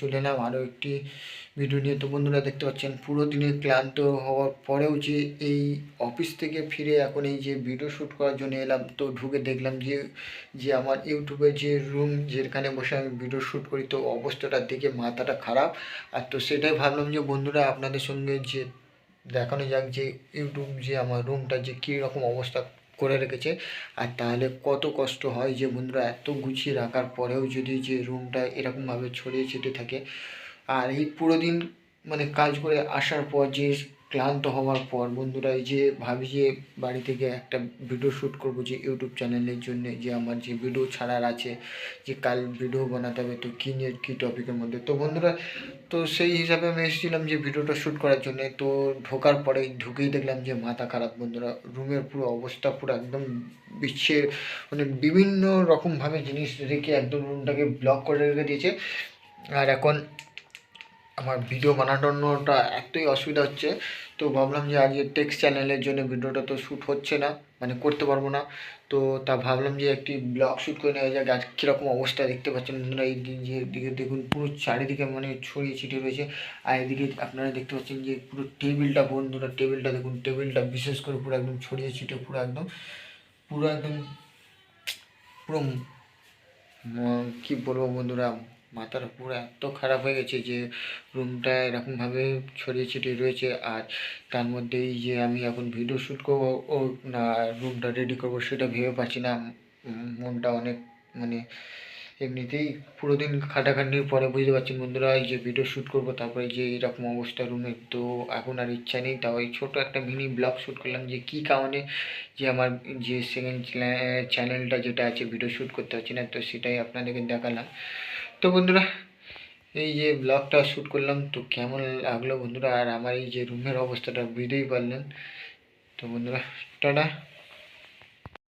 চলে এলাম। আরও একটি ভিডিও নিয়ে। তো বন্ধুরা, দেখতে পাচ্ছেন, পুরো দিনে ক্লান্ত হওয়ার পরেও যে এই অফিস থেকে ফিরে এখন এই যে ভিডিও শ্যুট করার জন্য এলাম, তো ঢুকে দেখলাম যে যে আমার ইউটিউবে যে রুম যেখানে বসে আমি ভিডিও শ্যুট করি, তো অবস্থাটা দেখে মাথাটা খারাপ। আর তো সেটাই ভাবলাম যে, বন্ধুরা, আপনাদের সঙ্গে যে দেখানো যাক যে, ইউটিউব যে আমার রুমটা যে কী রকম অবস্থা করে রেখেছে। আর তাহলে কত কষ্ট হয় যে বন্ধুরা, এত গুছিয়ে রাখার পরেও যদি যে রুমটা এরকমভাবে ছড়িয়ে ছিটে থাকে। আর এই পুরো দিন মানে কাজ করে আসার পর যে ক্লান্ত হওয়ার পর বন্ধুরা, এই যে ভাবি যে বাড়ি থেকে একটা ভিডিও শ্যুট করব যে ইউটিউব চ্যানেলের জন্য, যে আমার যে ভিডিও ছাড়ার আছে, যে কাল ভিডিও বানাতে হবে, তো কী নিয়ে, কী টপিকের মধ্যে? তো বন্ধুরা, তো সেই হিসাবে আমি এসেছিলাম যে ভিডিওটা শ্যুট করার জন্য, তো ঢোকার পরে ঢুকেই দেখলাম যে মাথা খারাপ বন্ধুরা রুমের পুরো অবস্থা পুরো একদম বিচ্ছের মানে বিভিন্ন রকমভাবে জিনিস রেখে একদম রুমটাকে ব্লক করে রেখে দিয়েছে। আর এখন আমার ভিডিও বানানোটা এতই অসুবিধা হচ্ছে। তো ভাবলাম যে আজকে টেক্সট চ্যানেলের জন্য ভিডিওটা তো শ্যুট হচ্ছে না মানে করতে পারব না। তো তা ভাবলাম যে একটি ব্লগ শ্যুট করে নেওয়া যাক, আজ কীরকম অবস্থা দেখতে পাচ্ছেন বন্ধুরা, এই যে দিকে দেখুন, পুরো চারিদিকে মানে ছড়িয়ে ছিটিয়ে রয়েছে। আর এদিকে আপনারা দেখতে পাচ্ছেন যে পুরো টেবিলটা বন্ধুরা টেবিলটা দেখুন টেবিলটা বিশেষ করে পুরো একদম ছড়িয়ে ছিটিয়ে, পুরো একদম পুরো একদম, পুরো কী বলব বন্ধুরা মাথাটা পুরো এত খারাপ হয়ে গেছে যে রুমটা এরকমভাবে ছড়িয়ে ছিটিয়ে রয়েছে আর তার মধ্যে এই যে আমি এখন ভিডিও শ্যুট করব, ও না রুমটা রেডি করব সেটা ভেবে পাচ্ছি না। মনটা অনেক মানে এমনিতেই পুরো দিন খাটাখাটনির পরে বুঝতে পারছেন বন্ধুরা, এই যে ভিডিও শ্যুট করব, তারপরে যে এরকম অবস্থা রুমের তো এখন আর ইচ্ছা নেই। তাও এই ছোটো একটা মিনি ব্লগ শ্যুট করলাম যে কী কারণে যে আমার যে সেকেন্ড চ্যানেলটা যেটা আছে ভিডিও শ্যুট করতে পারছি না, তো সেটাই আপনাদেরকে দেখালাম। তো বন্ধুরা, এই যে ব্লগটা শ্যুট করলাম, তো কেমন লাগল বন্ধুরা? আর আমার এই যে রুমের অবস্থাটা বুঝতেই পারলেন। তো বন্ধুরা, টাটা।